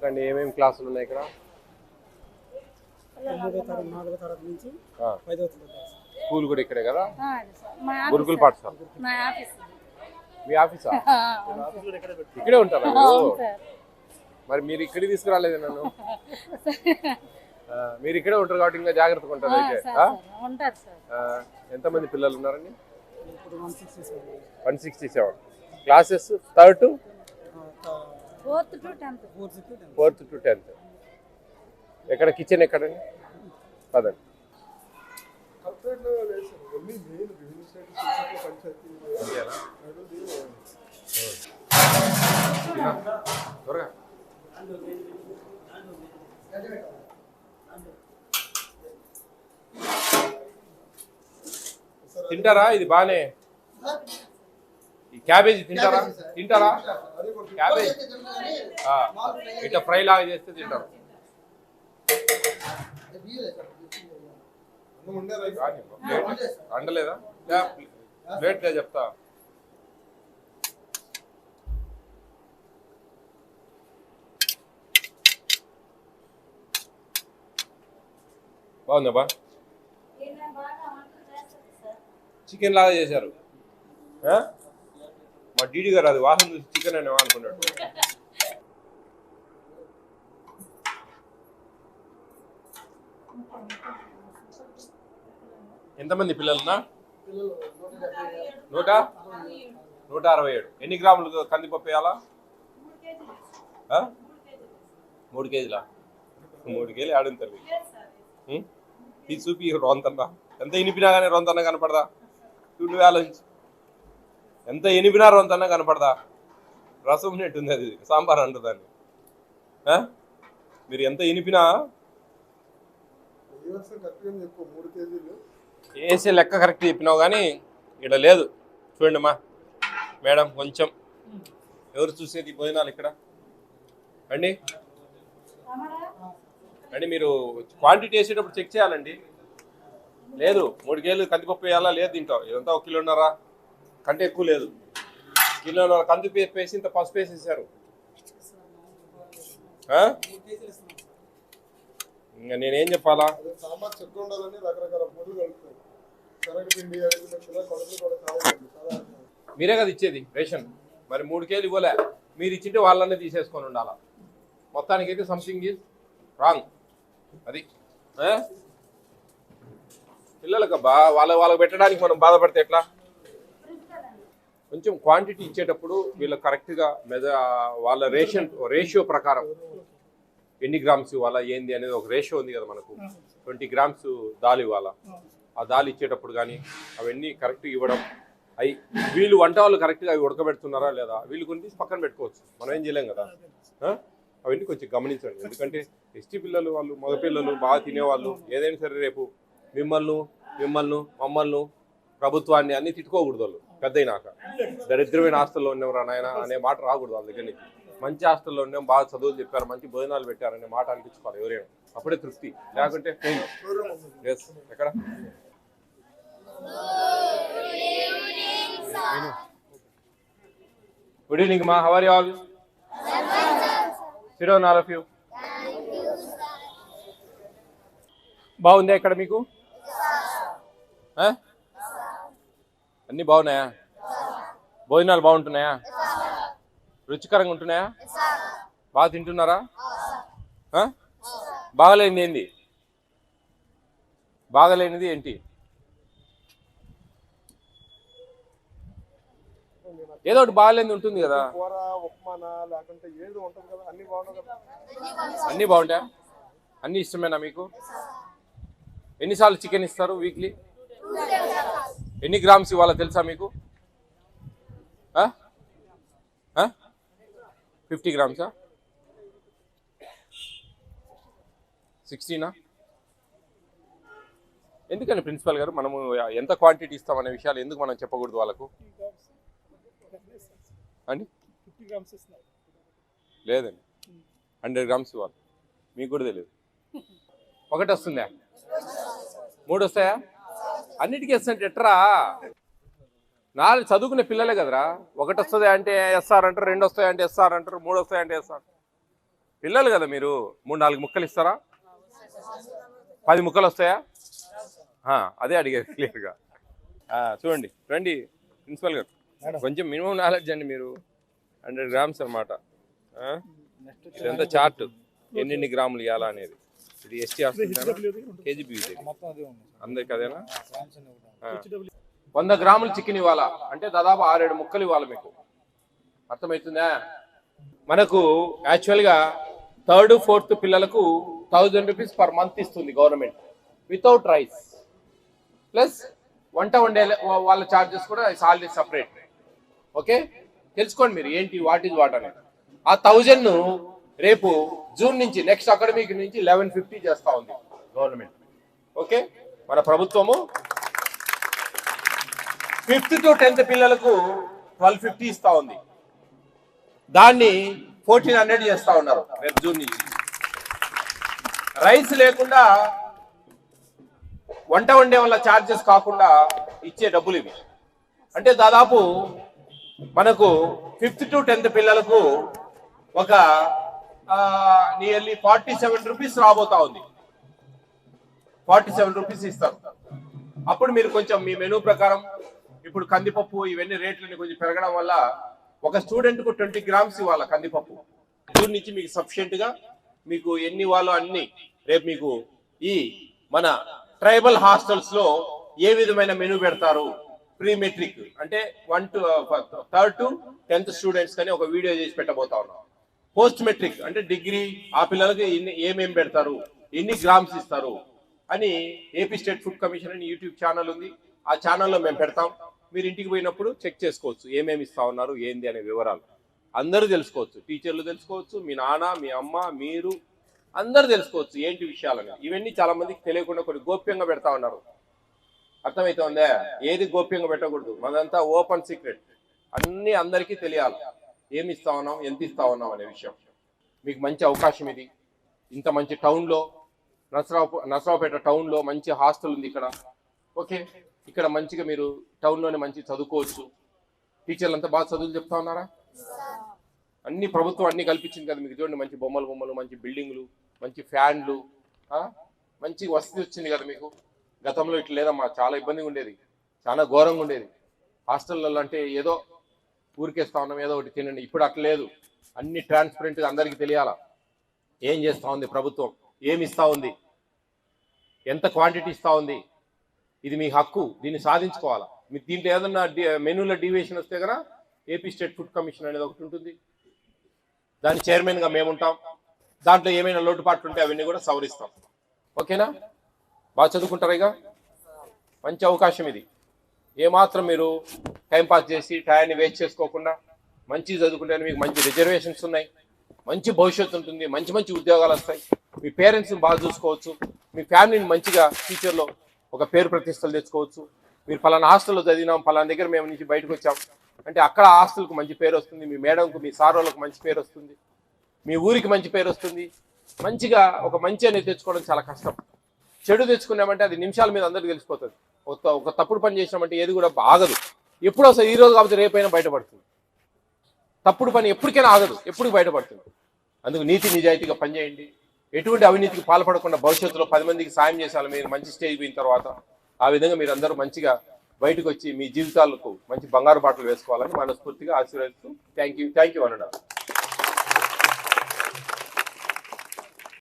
చెప్పండి ఏమేమి క్లాసులు ఉన్నాయి ఇక్కడ. స్కూల్ కూడా ఇక్కడే కదా? ఆ, అది సార్. మా ఆఫీస్ గురుకుల సార్. పాఠశాల. మా ఆఫీస్. ఇక్కడే ఉంటారా మీరు? సార్. మరి మీరు ఇక్కడికి తీసుకురాలేదు నన్ను? మీరు ఇక్కడే ఉంటారు కాబట్టి ఇంకా జాగ్రత్తగా ఉంటారు అయితే. ఎంతమంది పిల్లలు ఉన్నారండి? ఇప్పుడు one sixty seven. One sixty seven. Classes third to? Fourth to tenth. Fourth to ఎక్కడ? కిచెన్ ఎక్కడండి? పదండి. త్వరగా తింటారా? ఇది బానే. ఈ క్యాబేజీ తింటారా? తింటారా? క్యాబేజీ. ఇట్లా ఫ్రై లాగా చేస్తే తింటారు. అండలేదా లే, ప్లేట్ లే చెప్తా. బాగుందా బా? చికెన్ లాగా చేశారు. ఆ? మా డీడీ గారు అది వాసన చూసి చికెన్ అని అనుకున్నాడు. ఎంతమంది పిల్లలున్నా? నూట? నూట అరవై ఏడు. ఎన్ని గ్రాములు కందిపప్పు వేయాలా? ఆ? మూడు కేజీలా? మూడు కేజీలు ఆడిన తల్లి? ఇది చూపి రొంతన్నా. ఎంత ఇనిపినా కానీ రొంతన్న కనపడదా? నువ్వు ఆలోచించు. ఎంత ఎనిపినా అంతనా కనపడదా? రసం నెట్టుంది అది సాంబార్ అంటు దాన్ని. మీరు ఎంత ఇనిపినా వేసే లెక్క కరెక్ట్ చెప్పినావు కానీ ఇక్కడ లేదు. చూడండి అమ్మా మేడం కొంచెం. ఎవరు చూసేది భోజనాలు ఇక్కడ? అండి? అండి మీరు క్వాంటిటీ వేసేటప్పుడు చెక్ చేయాలండి. లేదు మూడు కేజీలు కందిపప్పు వేయాలా? లేదు తింటావు ఇదంతా ఒక ఉన్నారా కంటే ఎక్కువ లేదు. కిలోన్నర కందిపప్పు వేసి ఇంత పసుపు వేసేసారు? ఇంకా నేనేం చెప్పాలా? మీరే కదా ఇచ్చేది రేషన్. మరి మూడు కేజీలు ఇవ్వలే. మీరు ఇచ్చింటే వాళ్ళనే తీసేసుకొని ఉండాలా? మొత్తానికైతే సంథింగ్ ఈజ్ రాంగ్. అది. ఆ? పిల్లలకు బా వాళ్ళ వాళ్ళకి పెట్టడానికి మనం బాధపడితే ఎట్లా? కొంచెం క్వాంటిటీ ఇచ్చేటప్పుడు వీళ్ళు కరెక్ట్గా మెజ వాళ్ళ రేషన్ రేషియో ప్రకారం ఎన్ని గ్రామ్స్ ఇవ్వాలా ఏంది అనేది ఒక రేషియో ఉంది కదా మనకు. ట్వంటీ గ్రామ్స్ దాల్ ఇవ్వాలా. ఆ దాల్ ఇచ్చేటప్పుడు కానీ అవన్నీ కరెక్ట్గా ఇవ్వడం అవి వీళ్ళు వంట వాళ్ళు కరెక్ట్గా అవి ఉడకబెడుతున్నారా లేదా వీళ్ళు కొన్ని పక్కన పెట్టుకోవచ్చు. మనం ఏం చేయలేం కదా. అవన్నీ కొంచెం గమనించండి. ఎందుకంటే ఎస్టీ పిల్లలు వాళ్ళు మగ పిల్లలు బాగా తినేవాళ్ళు ఏదైనా సరే రేపు మిమ్మల్ని మిమ్మల్ని మమ్మల్ని ప్రభుత్వాన్ని అన్ని తిట్టుకోకూడదు వాళ్ళు పెద్ద అయినాక దరిద్రమైన హాస్టల్లో ఉన్నవరా నాయన అనే మాట రాకూడదు వాళ్ళ దగ్గర నుంచి. మంచి హాస్టల్లో ఉన్నాం బాగా చదువులు చెప్పారు మంచి భోజనాలు పెట్టారు అనే మాట అనిపించుకోవాలి ఎవరైనా. అప్పుడే తృప్తి. లేకుంటే ఫెయిల్. ఎస్ ఎక్కడ? గుడ్ ఈవినింగ్ మా హవర్ యూ ఆల్ సిడో ఆల్ ఆఫ్ యూ బాగుందా ఇక్కడ మీకు? అన్నీ బాగున్నాయా? భోజనాలు బాగుంటున్నాయా? రుచికరంగా ఉంటున్నాయా? బాగా తింటున్నారా? బాగలేనిది ఏంది? బాగలేనిది ఏంటి? ఏదో ఒకటి బాగలేనిది ఉంటుంది కదా. అన్నీ బాగుంటాయా? అన్నీ ఇష్టమేనా మీకు? ఎన్నిసార్లు చికెన్ ఇస్తారు వీక్లీ? ఎన్ని గ్రామ్స్ ఇవ్వాలో తెలుసా మీకు? ఫిఫ్టీ గ్రామ్సా? సిక్స్టీనా? ఎందుకని ప్రిన్సిపల్ గారు? మనము ఎంత క్వాంటిటీ ఇస్తామనే విషయాలు ఎందుకు మనం చెప్పకూడదు వాళ్ళకు? అండి? ఫిఫ్టీ గ్రామ్స్ లేదండి. హండ్రెడ్ గ్రామ్స్ ఇవ్వాలి. మీకు కూడా తెలియదు ఒకటి వస్తుందా? మూడు వస్తాయా? అన్నిటికీ వస్తుంటే ఎట్రా? నాలుగు చదువుకునే పిల్లలే కదరా. ఒకటి వస్తుంది అంటే ఎస్ఆర్ అంటారు రెండు వస్తాయి అంటే ఎస్ఆర్ అంటారు మూడు వస్తాయి అంటే ఎస్ఆర్. పిల్లలు కదా మీరు? మూడు నాలుగు ముక్కలు ఇస్తారా? పది ముక్కలు వస్తాయా? అదే అడిగారు క్లియర్గా. చూడండి రండి ప్రిన్సిపల్ గారు. కొంచెం మినిమం నాలెడ్జ్ అండి మీరు. హండ్రెడ్ గ్రామ్స్ అనమాట ఇదంతా చార్ట్. ఎన్నెన్ని గ్రాములు ఇవ్వాలా అనేది. ఇది ఎస్టీ ఉంది అందరికి అదేనా? వంద గ్రాములు చికెన్ ఇవ్వాలా? అంటే దాదాపు ఆరేడు ముక్కలు ఇవ్వాలి మీకు. అర్థమవుతుందా? మనకు యాక్చువల్గా థర్డ్ ఫోర్త్ పిల్లలకు థౌజండ్ రూపీస్ పర్ మంత్ ఇస్తుంది గవర్నమెంట్ వితౌట్ రైస్. ప్లస్ వంట వండే వాళ్ళ ఛార్జెస్ కూడా సాలరీ సపరేట్. ఓకే? తెలుసుకోండి మీరు ఏంటి వాట్ ఈజ్ వాట్ అనేది. ఆ థౌజండ్ రేపు జూన్ నుంచి నెక్స్ట్ అకాడమిక్ నుంచి లెవెన్ ఫిఫ్టీ చేస్తా ఉంది. గవర్నమెంట్. ఓకే? మన ప్రభుత్వము. ఫిఫ్త్ టు టెన్త్ పిల్లలకు ట్వెల్వ్ ఫిఫ్టీ ఇస్తా ఉంది. దాన్ని ఫోర్టీన్ హండ్రెడ్ చేస్తా ఉన్నారు. రేపు జూన్ నుంచి. రైస్ లేకుండా వంట వండే వల్ల ఛార్జెస్ కాకుండా ఇచ్చే డబ్బులు ఇవి. అంటే దాదాపు మనకు ఫిఫ్త్ టు టెన్త్ పిల్లలకు ఒక నియర్లీ ఫార్టీ సెవెన్ రూపీస్ రాబోతా ఉంది. ఫార్టీ సెవెన్ రూపీస్ ఇస్తారు. అప్పుడు మీరు కొంచెం మీ మెనూ ప్రకారం ఇప్పుడు కందిపప్పు ఇవన్నీ రేట్లని కొంచెం పెరగడం వల్ల ఒక స్టూడెంట్కు ట్వంటీ గ్రామ్స్ ఇవ్వాలి కందిపప్పు? జూన్ నుంచి మీకు సఫిషియెంట్గా మీకు ఎన్ని వాళ్ళు అన్ని రేపు మీకు ఈ మన ట్రైబల్ హాస్టల్స్లో ఏ విధమైన మెనూ పెడతారు? ప్రీ మెట్రిక్ అంటే one to third to tenth students కానీ ఒక వీడియో చేసి పెట్టబోతా ఉన్నాం. పోస్ట్ మెట్రిక్ అంటే డిగ్రీ ఆ పిల్లలకి ఎన్ని ఏమేమి పెడతారు ఎన్ని గ్రామ్స్ ఇస్తారు అని ఏపీ స్టేట్ ఫుడ్ కమిషన్ అని యూట్యూబ్ ఛానల్ ఉంది. ఆ ఛానల్లో మేము పెడతాం. మీరు ఇంటికి పోయినప్పుడు చెక్ చేసుకోవచ్చు. ఏమేమి ఇస్తా ఉన్నారు ఏంది అనే వివరాలు. అందరూ తెలుసుకోవచ్చు. టీచర్లు తెలుసుకోవచ్చు. మీ నాన్న మీ అమ్మ మీరు అందరూ తెలుసుకోవచ్చు ఏంటి విషయాలని. ఇవన్నీ చాలా మందికి తెలియకుండా కొన్ని గోప్యంగా పెడతా ఉన్నారు. అర్థమవుతుందా ఏది గోప్యంగా పెట్టకూడదు. మనంతా ఓపెన్ సీక్రెట్. అన్ని అందరికీ తెలియాలి. ఏమి ఇస్తా ఉన్నాం ఎంత ఇస్తా ఉన్నాం అనే విషయం. మీకు మంచి అవకాశం ఇది. ఇంత మంచి టౌన్లో నసరావు నసరావుపేట టౌన్లో మంచి హాస్టల్ ఉంది ఇక్కడ. ఓకే? ఇక్కడ మంచిగా మీరు టౌన్లోనే మంచి చదువుకోవచ్చు. టీచర్లు అంతా బాగా చదువులు చెప్తా ఉన్నారా? అన్ని ప్రభుత్వం అన్ని కల్పించింది కదా మీకు. చూడండి మంచి బొమ్మలు బొమ్మలు మంచి బిల్డింగ్లు మంచి ఫ్యాన్లు మంచి వసతి వచ్చింది కదా మీకు. గతంలో ఇట్లా లేదమ్మా చాలా ఇబ్బందిగా ఉండేది. చాలా ఘోరంగా ఉండేది. హాస్టల్లో అంటే ఏదో ఊరికేస్తా ఉన్నాం ఏదో ఒకటి తినండి. ఇప్పుడు అట్లేదు లేదు. అన్ని ట్రాన్స్పరెంట్గా అందరికీ తెలియాలా? ఏం చేస్తూ ఉంది ప్రభుత్వం? ఏమి ఇస్తూ ఉంది? ఎంత క్వాంటిటీ ఇస్తూ ఉంది? ఇది మీ హక్కు. దీన్ని సాధించుకోవాలా? మీ దీంట్లో ఏదన్నా డి- మెనూలో డివియేషన్ వస్తే కదా ఏపీ స్టేట్ ఫుడ్ కమిషన్ అనేది ఒకటి ఉంటుంది. దాని చైర్మన్గా మేము ఉంటాం. దాంట్లో ఏమైనా లోటుపాట్లు ఉంటే అవన్నీ కూడా సవరిస్తాం. ఓకేనా? బాగా చదువుకుంటారా ఇక? మంచి అవకాశం ఇది. ఏమాత్రం మీరు టైంపాస్ చేసి టయాన్ని వేస్ట్ చేసుకోకుండా మంచి చదువుకుంటే మీకు మంచి రిజర్వేషన్స్ ఉన్నాయి. మంచి భవిష్యత్తు ఉంటుంది. మంచి మంచి ఉద్యోగాలు వస్తాయి. మీ పేరెంట్స్ని బాగా చూసుకోవచ్చు. మీ ఫ్యామిలీని మంచిగా ఫ్యూచర్లో ఒక పేరు ప్రతిష్టలు తెచ్చుకోవచ్చు. మీరు ఫలానా హాస్టల్లో చదివినాం ఫలానా దగ్గర మేము నుంచి బయటకు వచ్చాం. అంటే అక్కడ హాస్టల్కు మంచి పేరు వస్తుంది. మీ మేడంకు మీ సార్ వాళ్ళకు మంచి పేరు వస్తుంది. మీ ఊరికి మంచి పేరు వస్తుంది. మంచిగా ఒక మంచి అనేది తెచ్చుకోవడం చాలా కష్టం. చెడు తెచ్చుకున్నామంటే అది నిమిషాల మీద అందరికీ తెలిసిపోతుంది. ఒక ఒక తప్పుడు పని చేసినామంటే ఏది కూడా ఆగదు ఎప్పుడు ఈ రోజు కాకపోతే రేపైనా బయటపడుతుంది. తప్పుడు పని ఎప్పటికైనా ఆగదు ఎప్పుడు బయటపడుతుంది. అందుకు నీతి నిజాయితీగా పనిచేయండి. ఎటువంటి అవినీతికి పాల్పడకుండా భవిష్యత్తులో పది మందికి సాయం చేసాలి మీరు మంచి స్టేజ్ పోయిన తర్వాత ఆ విధంగా మీరు అందరూ మంచిగా బయటకు వచ్చి మీ జీవితాలకు మంచి బంగారు బాటలు వేసుకోవాలని మనస్ఫూర్తిగా ఆశీర్వదిస్తూ థ్యాంక్ యూ థ్యాంక్ యూ అనడా